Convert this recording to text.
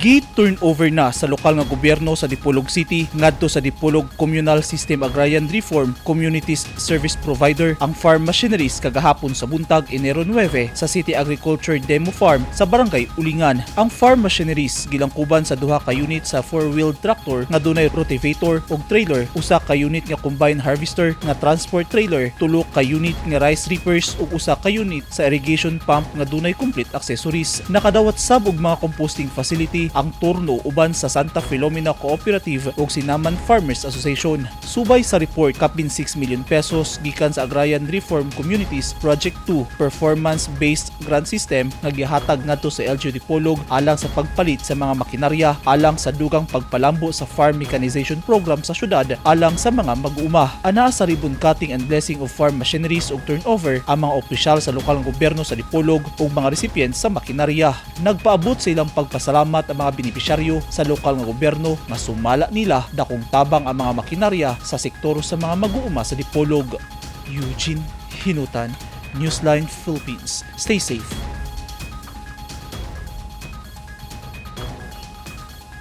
gi-turnover na sa lokal nga gobyerno sa Dipolog City ngadto sa Dipolog Communal System Agrarian Reform Communities Service Provider ang farm machineries kagahapon sa buntag Enero 9 sa City Agriculture Demo Farm sa Barangay Ulingan. Ang farm machineries gilangkuban sa duha ka unit sa four-wheel tractor nga dunay rotavator ug trailer, usa ka unit nga combine harvester nga transport trailer, tulo ka unit nga rice reapers ug usa ka unit sa irrigation pump nga dunay complete accessories. Nakadawat sab og mga composting facility ang turno uban sa Santa Filomena Cooperative ug Sinaman Farmers Association. Subay sa report kapin 6 million pesos gikan sa Agrarian Reform Communities Project 2 performance-based grant system nga gihatag ngadto sa LGU Dipolog alang sa pagpalit sa mga makinarya alang sa dugang pagpalambo sa farm mechanization program sa syudad alang sa mga mag-uuma. Ana sa ribbon cutting and blessing of farm machineries ug turnover ang mga opisyal sa lokal nga gobyerno sa Dipolog ug mga recipients sa makinarya. Nagpaabot sa ilang pagpasalamat ang mga benepisyaryo sa lokal nga gobyerno nga sumala nila dakong tabang ang mga makinarya sa sektor sa mga mag-uuma sa Dipolog. Eugene Hinutan, Newsline Philippines. Stay safe.